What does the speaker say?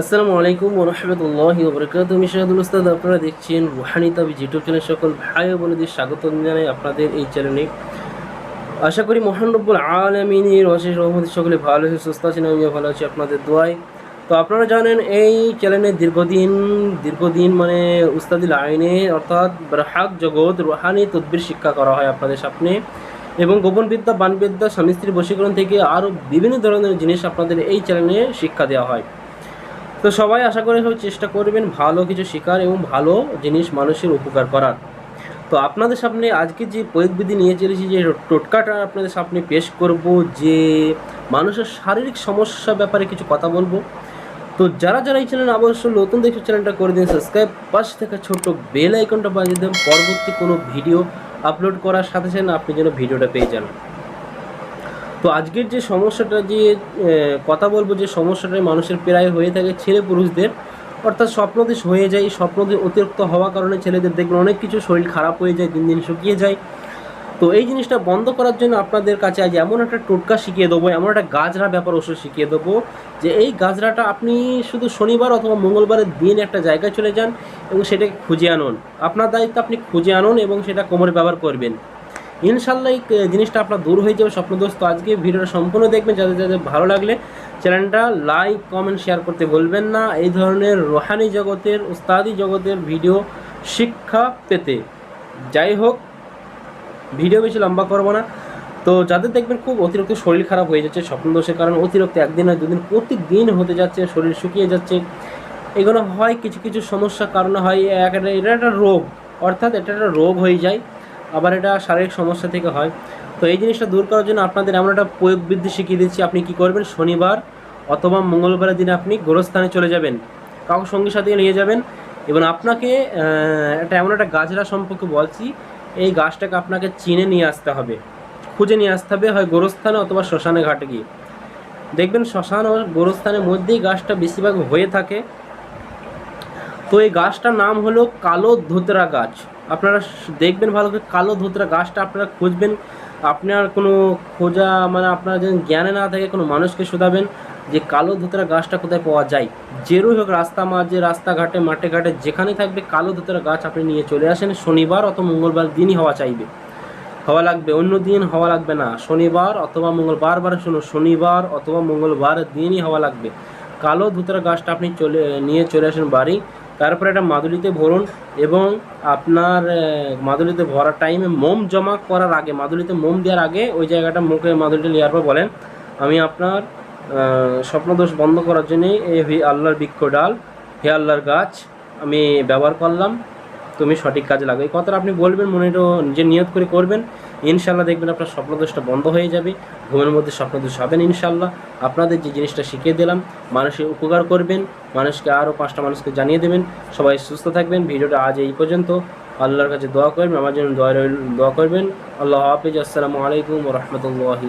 আসসালামু আলাইকুম ওরহমতুল্লাহ বরকাত আমি শাহাদুল উস্তাদ, আপনারা দেখছেন রুহানি ইউটিউব চ্যানেল সকল ভাই বোনদের স্বাগত জানাই আপনাদের এই চ্যানেলে। আশা করি মহান রব্বুল আলমিনের অশেষ রহমত সকলে ভালো আছে সুস্থ আছেন, আমিও ভালো আছি আপনাদের দোয়ায়। তো আপনারা জানেন এই চ্যানেলে দীর্ঘদিন দীর্ঘদিন মানে উস্তাদিল আইনে অর্থাৎ ব্রাহাক জগৎ রুহানি তদ্বির শিক্ষা করা হয় আপনাদের সামনে এবং গোপন বিদ্যা বানবিদ্যা, স্বামী স্ত্রী বশীকরণ থেকে আরও বিভিন্ন ধরনের জিনিস আপনাদের এই চ্যানেলে শিক্ষা দেওয়া হয়। তো সবাই আশা করে সবাই চেষ্টা করবেন ভালো কিছু শেখার এবং ভালো জিনিস মানুষের উপকার করার। তো আপনাদের সামনে আজকে যে প্রয়োগবিধি নিয়ে চলেছি, যে টোটকাটা আপনাদের সামনে পেশ করব, যে মানুষের শারীরিক সমস্যা ব্যাপারে কিছু কথা বলব। তো যারা যারা এই চ্যানেল অবশ্যই নতুন দেখে চ্যানেলটা করে দিন সাবস্ক্রাইব পাশে থাকা ছোট্ট বেল আইকনটা বাজিয়ে দেন। পরবর্তী কোনো ভিডিও আপলোড করার সাথে সাথে আপনি যেন ভিডিওটা পেয়ে যান। তো আজকের যে সমস্যাটা যে কথা বলব যে সমস্যাটা মানুষের প্রায় হয়ে থাকে ছেলে পুরুষদের। অর্থাৎ স্বপ্নদেশ হয়ে যায় স্বপ্নদেশ অতিরিক্ত হওয়ার কারণে ছেলেদের দেখবেন অনেক কিছু শরীর খারাপ হয়ে যায়, দিন দিন শুকিয়ে যায়। তো এই জিনিসটা বন্ধ করার জন্য আপনাদের কাছে আজ এমন একটা টোটকা শিখিয়ে দেবো, এমন একটা গাজরা ব্যাপার ওষুধ শিখিয়ে দেবো যে এই গাজরাটা আপনি শুধু শনিবার অথবা মঙ্গলবারের দিন একটা জায়গায় চলে যান এবং সেটাকে খুঁজে আনুন। আপনার দায়িত্ব আপনি খুঁজে আনুন এবং সেটা কোমরে ব্যবহার করবেন। ইনশাল্লাহ এই জিনিসটা আপনার দূর হয়ে যাবে স্বপ্নদোস্ত আজকে ভিডিওটা সম্পূর্ণ দেখবেন, যাদের যাদের ভালো লাগলে চ্যানেলটা লাইক, কমেন্ট, শেয়ার করতে বলবেন না। এই ধরনের রোহানি জগতের, উস্তাদি জগতের ভিডিও শিক্ষা পেতে। যাই হোক, ভিডিও বেশি লম্বা করব না। তো যাদের দেখবেন খুব অতিরিক্ত শরীর খারাপ হয়ে যাচ্ছে স্বপ্নদোষের কারণে, অতিরিক্ত একদিন হয় দুদিন প্রতিদিন হতে যাচ্ছে, শরীর শুকিয়ে যাচ্ছে। এগুলো হয় কিছু কিছু সমস্যার কারণে হয় এটা একটা রোগ, অর্থাৎ এটা একটা রোগ হয়ে যায়। আবার এটা শারীরিক সমস্যা থেকে হয়। তো এই জিনিসটা দূর করার জন্য আপনাদের এমন একটা প্রয়োগ বৃদ্ধি শিখিয়ে দিচ্ছি, আপনি কি করবেন? শনিবার অথবা মঙ্গলবারের দিনে আপনি গোরস্থানে চলে যাবেন। কাউকে সঙ্গী সাথে নিয়ে যাবেন। এবং আপনাকে একটা এমন একটা গাছরা সম্পর্কে বলছি, এই গাছটাকে আপনাকে চিনে নিয়ে আসতে হবে। খুঁজে নিয়ে আসতে হবে, হয় গোরস্থানে অথবা শ্মশানে ঘাটে গিয়ে। দেখবেন শ্মশান ও গোরস্থানের মধ্যেই গাছটা বেশিরভাগ হয়ে থাকে। তো এই গাছটার নাম হলো কালো ধুতরা গাছ। আপনারা দেখবেন ভালো করে কালো ধুতরা গাছটা আপনারা খুঁজবেন। আপনার কোনো খোঁজা মানে আপনার যদি জ্ঞানে না থাকে কোনো মানুষকে শোধাবেন যে কালো ধুতরা গাছটা কোথায় পাওয়া যায়। যেরই হোক রাস্তা মাঝে, রাস্তাঘাটে, মাঠে ঘাটে, যেখানেই থাকবে কালো ধুতরা গাছ আপনি নিয়ে চলে আসেন। শনিবার অথবা মঙ্গলবার দিনই হওয়া চাইবে। হওয়া লাগবে, অন্য দিন হওয়া লাগবে না। শনিবার অথবা মঙ্গল বারবার শুনো, শনিবার অথবা মঙ্গলবার দিনই হওয়া লাগবে। কালো ধুতরা গাছটা আপনি চলে, নিয়ে চলে আসেন বাড়ি। তারপরে এটা মাদুলিতে ভরুন এবং আপনার মাদুলিতে ভরার টাইমে মোম জমা করার আগে, মাদুলিতে মোম দেওয়ার আগে ওই জায়গাটা মুখে মাদুলিটা নেওয়ার পর বলেন, আমি আপনার স্বপ্নদোষ বন্ধ করার জন্যে এই আল্লাহর বৃক্ষ ডাল, হে আল্লাহর গাছ, আমি ব্যবহার করলাম তুমি সঠিক কাজে লাগবে এই কথাটা আপনি বলবেন মনে নিজে নিয়ত করে করবেন। ইনশাল্লাহ দেখবেন আপনার স্বপ্নদোষটা বন্ধ হয়ে যাবে। ঘুমের মধ্যে স্বপ্নদোষ হবেন ইনশাল্লাহ আপনাদের যে জিনিসটা শিখিয়ে দিলাম মানুষের উপকার করবেন, মানুষকে আরও পাঁচটা মানুষকে জানিয়ে দেবেন। সবাই সুস্থ থাকবেন। ভিডিওটা আজ এই পর্যন্ত। আল্লাহর কাছে দোয়া করবেন, আমার জন্য দোয়া দোয়া করবেন। আল্লাহ হাফিজ। আসসালামু আলাইকুম রহমতুল্লাহি